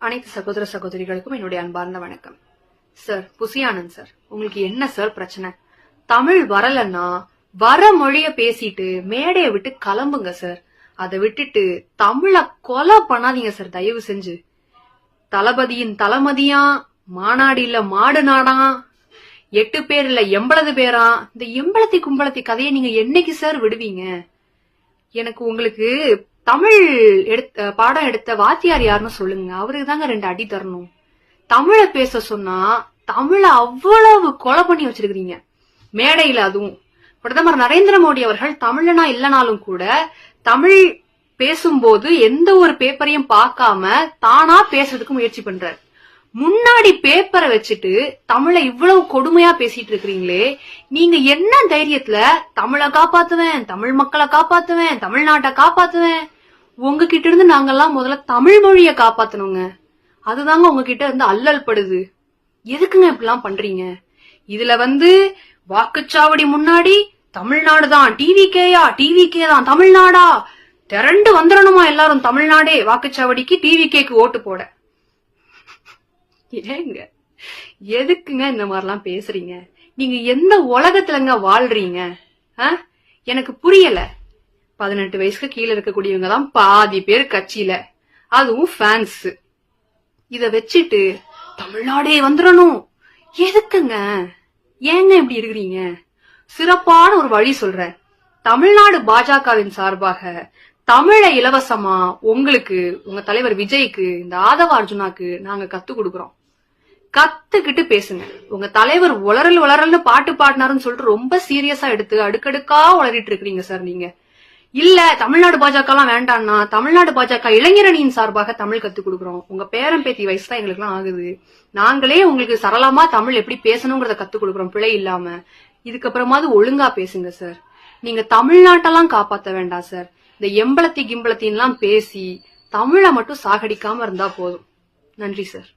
அனைத்து சகோதர சகோதரிகளுக்கும் என்னுடைய அன்பார்ந்த வணக்கம். சார் புசியானந்த் சார் உங்களுக்கு என்ன சார் பிரச்சனை? தமிழ் வரலன்னா வர மொழிய பேசிட்டு மேடையை விட்டு கிளம்புங்க சார் அதை விட்டுட்டு தமிழ கொலை பண்ணாதீங்க சார் தயவு செஞ்சு. தளபதியின் தளமதியா மாநாடு இல்ல மாடு நாடா எட்டு பேர் இல்ல எண்பது பேரா இந்த எம்பளத்தி கும்பளத்தி கதையை நீங்க என்னைக்கு சார் விடுவீங்க? எனக்கு உங்களுக்கு தமிழ் எடுத்த பாடம் எடுத்த வாத்தியார் யாருன்னு சொல்லுங்க. அவருக்கு தாங்க ரெண்டு அடி தரணும். தமிழ பேச சொன்னா தமிழ அவ்வளவு கொலை பண்ணி வச்சிருக்கிறீங்க. மேடையில அதுவும். பிரதமர் நரேந்திர மோடி அவர்கள் தமிழனா இல்லைனாலும் கூட தமிழ் பேசும்போது எந்த ஒரு பேப்பரையும் பார்க்காம தானா பேசுறதுக்கு முயற்சி பண்றாரு. முன்னாடி பேப்பரை வச்சுட்டு தமிழை இவ்வளவு கொடுமையா பேசிட்டு இருக்கிறீங்களே நீங்க என்ன தைரியத்துல தமிழை காப்பாத்துவேன் தமிழ் மக்களை காப்பாத்துவேன் தமிழ்நாட்டை காப்பாத்துவேன் உங்ககிட்ட இருந்து நாங்கெல்லாம் முதல்ல தமிழ் மொழிய காப்பாத்தணுங்க. அதுதாங்க உங்ககிட்ட இருந்து அல்லல் படுது எதுக்குங்க இப்படிலாம் பண்றீங்க? இதுல வந்து வாக்குச்சாவடி முன்னாடி தமிழ்நாடு தான். டிவிகேயா டிவிகே தான் தமிழ்நாடா? திரண்டு வந்துடணுமா எல்லாரும் தமிழ்நாடே? வாக்குச்சாவடிக்கு டிவிகேக்கு ஓட்டு போட. ஏங்க எதுக்குங்க இந்த மாதிரிலாம் பேசுறீங்க? நீங்க எந்த உலகத்துலங்க வாழ்றீங்க? ஆ? எனக்கு புரியல. பதினெட்டு வயசுக்கு கீழே இருக்கக்கூடியவங்க தான் பாதி பேர் கட்சியில. அதுவும் ஃபேன்ஸ் இத வச்சுட்டு தமிழ்நாடே வந்துடணும் எதுக்குங்க? ஏங்க இப்படி இருக்கிறீங்க? சிறப்பான ஒரு வழி சொல்றேன் தமிழ்நாடு பாஜகவின் சார்பாக தமிழை இலவசமா உங்களுக்கு உங்க தலைவர் விஜய்க்கு இந்த ஆதவ அர்ஜுனாக்கு நாங்க கத்து கொடுக்குறோம். கத்துக்கிட்டு பேசுங்க. உங்க தலைவர் உளறல் உளறல்னு பாட்டு பாடினாருன்னு சொல்லிட்டு ரொம்ப சீரியஸா எடுத்து அடுக்கடுக்கா உளறிட்டு இருக்கிறீங்க சார் நீங்க. இல்ல தமிழ்நாடு பாஜக எல்லாம் வேண்டாம்னா தமிழ்நாடு பாஜக இளைஞரணியின் சார்பாக தமிழ் கத்து கொடுக்குறோம். உங்க பேரன் பேத்தி வயசு தான் எங்களுக்கு எல்லாம் ஆகுது. நாங்களே உங்களுக்கு சரளமா தமிழ் எப்படி பேசணுங்கிறத கத்து கொடுக்குறோம் பிழை இல்லாம. இதுக்கப்புறமாவது ஒழுங்கா பேசுங்க சார் நீங்க தமிழ்நாட்டெல்லாம் காப்பாத்த வேண்டாம் சார் இந்த எம்பளத்தி கிம்பளத்தின்லாம் பேசி தமிழை மட்டும் சாகடிக்காம இருந்தா போதும். நன்றி சார்